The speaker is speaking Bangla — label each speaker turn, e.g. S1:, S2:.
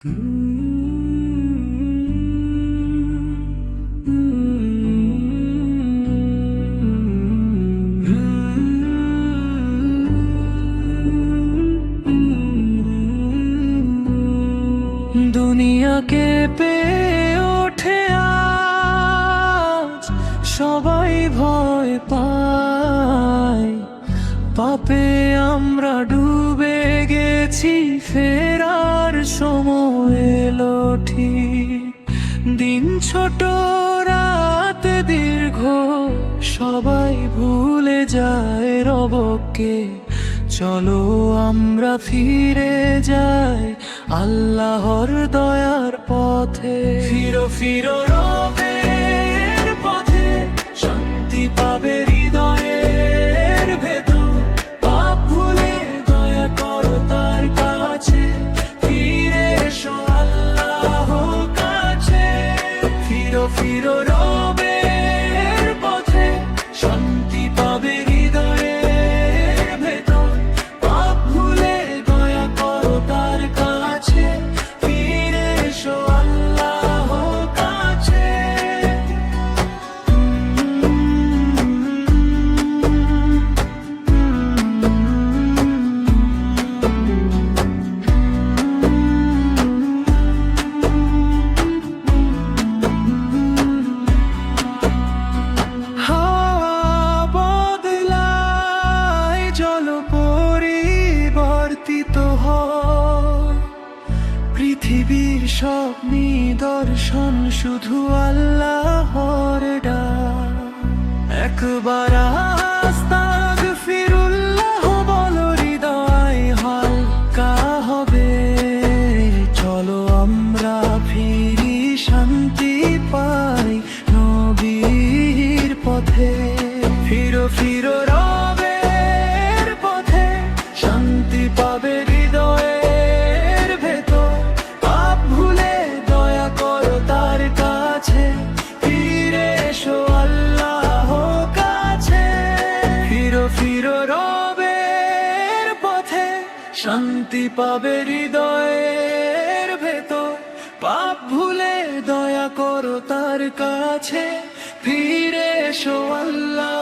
S1: দুনিয়াকে পে ওঠে আজ সবাই ভয় পায়। পাপে আমরা ডুবে গেছি ফেরার সময় এলো ঠিক। দিন ছোট, রাত দীর্ঘ, সবাই ভুলে যায় রবকে চলো আমরা ফিরে যাই আল্লাহর দয়ার পথে। ফিরো ফিরো রবের ফিরো পৃথিবীর সব নিদর্শন শুধু আল্লাহর একবার হৃদয় হালকা হবে। চলো আমরা ফিরি শান্তি পাই পথে। ফিরো ফিরো রবের পথে, শান্তি পাবে শান্তি পাবে হৃদয়ের ভেতর। পাপ ভুলে দয়া করো তার কাছে। ফিরে এসো আল্লাহ।